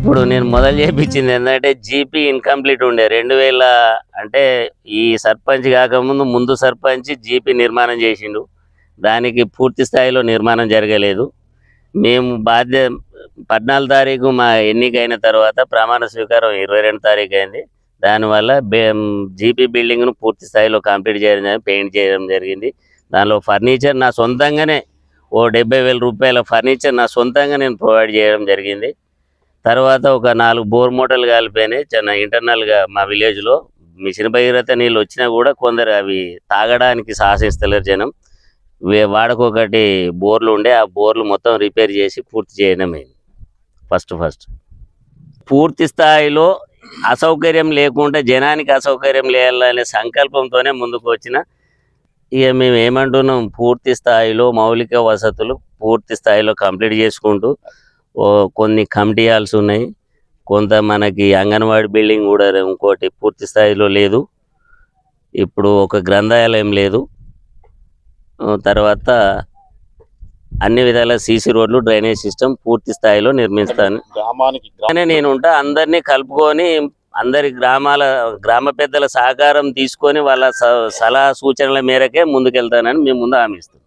ఇప్పుడు నేను మొదలు చేయించింది ఏంటంటే జీపీ ఇన్కంప్లీట్ ఉండే. రెండు వేల అంటే ఈ సర్పంచ్ కాకముందు ముందు సర్పంచ్ జీపీ నిర్మాణం చేసిండు. దానికి పూర్తి స్థాయిలో నిర్మాణం జరగలేదు. మేము బాధ్య పద్నాలుగు తారీఖు మా ఎన్నిక అయిన తర్వాత ప్రమాణ స్వీకారం ఇరవై రెండు తారీఖు అయింది. దానివల్ల జీపీ బిల్డింగ్ను పూర్తి స్థాయిలో కంప్లీట్ చేయడం పెయింట్ చేయడం జరిగింది. దానిలో ఫర్నిచర్ నా సొంతంగానే ఓ డెబ్బై వేల రూపాయల ఫర్నిచర్ నా సొంతంగా నేను ప్రొవైడ్ చేయడం జరిగింది. తర్వాత ఒక నాలుగు బోర్ మోటార్లు కాలిపోయినాయి. చాలా ఇంటర్నల్గా మా విలేజ్లో. మిషన్ భగీరథ నీళ్ళు వచ్చినా కూడా కొందరు అవి తాగడానికి సాహసిస్తలేరు జనం. వే- వాడకొకటి బోర్లు ఉండే ఆ బోర్లు మొత్తం రిపేర్ చేసి పూర్తి చేయడమే ఫస్ట్ ఫస్ట్. పూర్తి స్థాయిలో అసౌకర్యం లేకుండా జనానికి అసౌకర్యం లేయాలనే సంకల్పంతోనే ముందుకు వచ్చిన ఇక మేము ఏమంటున్నాం? పూర్తి స్థాయిలో మౌలిక వసతులు పూర్తి స్థాయిలో కంప్లీట్ చేసుకుంటూ కొన్ని కమిటీ హాల్స్ ఉన్నాయి. కొంత మనకి అంగన్వాడీ బిల్డింగ్ కూడా ఇంకోటి పూర్తి స్థాయిలో లేదు. ఇప్పుడు ఒక గ్రంథాలయం లేదు. తర్వాత అన్ని విధాల సీసీ రోడ్లు డ్రైనేజ్ సిస్టమ్ పూర్తి స్థాయిలో నిర్మిస్తాను. గ్రామానికి నేను ఉంటా అందరినీ కలుపుకొని అందరి గ్రామాల గ్రామ పెద్దల సహకారం తీసుకొని వాళ్ళ సలహా సూచనల మేరకే ముందుకెళ్తానని మేము ముందు హామీ ఇస్తున్నాం.